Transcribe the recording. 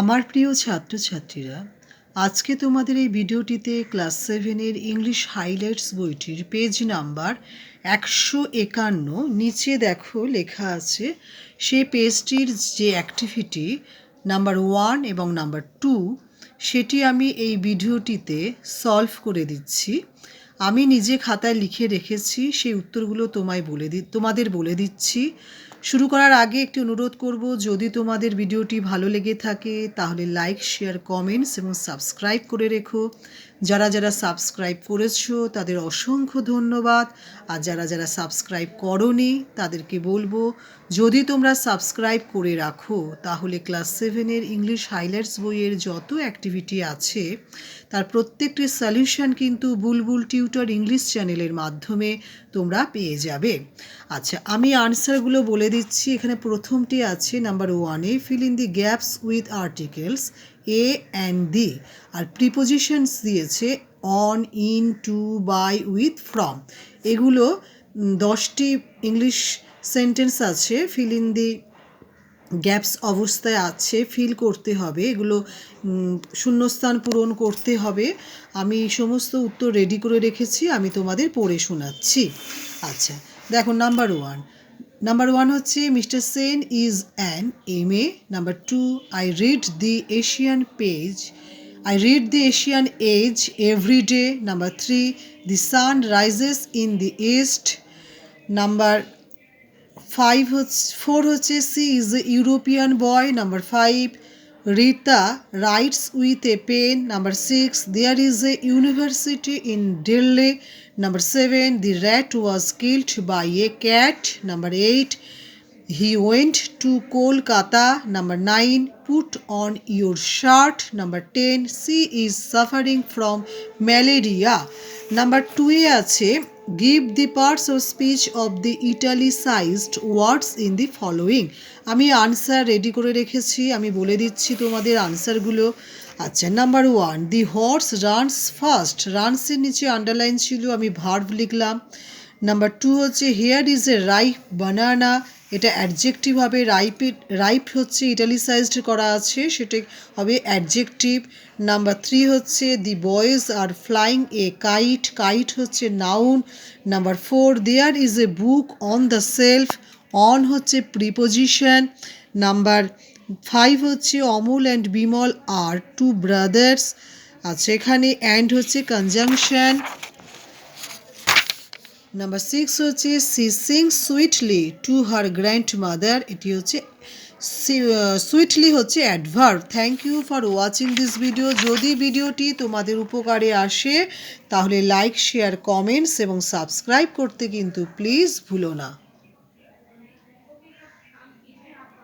আমার প্রিয় ছাত্রছাত্রীরা, আজকে তোমাদের এই ভিডিওটিতে ক্লাস সেভেনের ইংলিশ হাইলাইটস বইটির পেজ নাম্বার একশো একান্ন নিচে দেখো লেখা আছে সেই পেজটির যে অ্যাক্টিভিটি নাম্বার ওয়ান এবং নাম্বার টু, সেটি আমি এই ভিডিওটিতে সলভ করে দিচ্ছি। আমি নিজে খাতায় লিখে রেখেছি, সেই উত্তরগুলো তোমায় বলে দি, তোমাদের বলে দিচ্ছি। শুরু করার আগে একটি অনুরোধ করব, যদি তোমাদের ভিডিওটি ভালো লেগে থাকে, তাহলে লাইক, শেয়ার, কমেন্টস এবং সাবস্ক্রাইব করে রেখো। যারা যারা সাবস্ক্রাইব করেছ, তাদের অসংখ্য ধন্যবাদ। আর যারা যারা সাবস্ক্রাইব করনি, তাদেরকে বলব, যদি তোমরা সাবস্ক্রাইব করে রাখো, তাহলে ক্লাস সেভেনের ইংলিশ হাইলাইটস বইয়ের যত অ্যাক্টিভিটি আছে, তার প্রত্যেকটি সলিউশন কিন্তু বুলবুল টিউটর ইংলিশ চ্যানেলের মাধ্যমে তোমরা পেয়ে যাবে। আচ্ছা আমি আনসারগুলো বলে দিচ্ছি, এখানে প্রথমটি আছে নাম্বার ওয়ানে fill in the gaps with articles a and the R prepositions দিয়েছে on in to by with from এগুলো দশটি ইংলিশ সেন্টেন্স আছে ফিল ইন দি গ্যাপস অবস্থায় আছে ফিল করতে হবে। এগুলো শূন্যস্থান পূরণ করতে হবে। আমি সমস্ত উত্তর রেডি করে রেখেছি, আমি তোমাদের পড়ে শোনাচ্ছি। আচ্ছা দেখো, নাম্বার ওয়ান। নাম্বার ওয়ান হচ্ছে mister Sen is an M A number two I read the Asian page I read the Asian age every day number three the sun rises in the east number five হচ্ছে four হচ্ছে she is a European boy number five Rita writes with a pen number six there is a university in Delhi number seven the rat was killed by a cat number eight He went to Kolkata. Number 9. Put on your shirt. Number 10. She is suffering from malaria. Number 2 এ আছে Give parts of speech of the italicised words in the following আমি answer ready করে রেখেছি, আমি বলে দিচ্ছি তোমাদের আনসারগুলো আচ্ছা number one the horse runs first রানসের নিচে আন্ডারলাইন ছিল, আমি ভার্ভ লিখলাম। নাম্বার টু হচ্ছে here is a ripe banana এটা অ্যাডজেক্টিভ হবে রাইপ রাইপ হচ্ছে ইটালিসাইজড করা আছে, সেটা হবে অ্যাডজেক্টিভ নাম্বার থ্রি হচ্ছে the boys are flying a kite kite হচ্ছে noun number four there is a book on the shelf on হচ্ছে প্রিপোজিশন নাম্বার ফাইভ হচ্ছে Amul and Bimal are two brothers আচ্ছা এখানে অ্যান্ড হচ্ছে conjunction number six হচ্ছে she sing sweetly to her grandmother এটি হচ্ছে sweetly হচ্ছে adverb thank you for watching this video যদি ভিডিওটি তোমাদের উপকারে আসে, তাহলে লাইক শেয়ার কমেন্টস এবং সাবস্ক্রাইব করতে কিন্তু প্লিজ ভুলো না।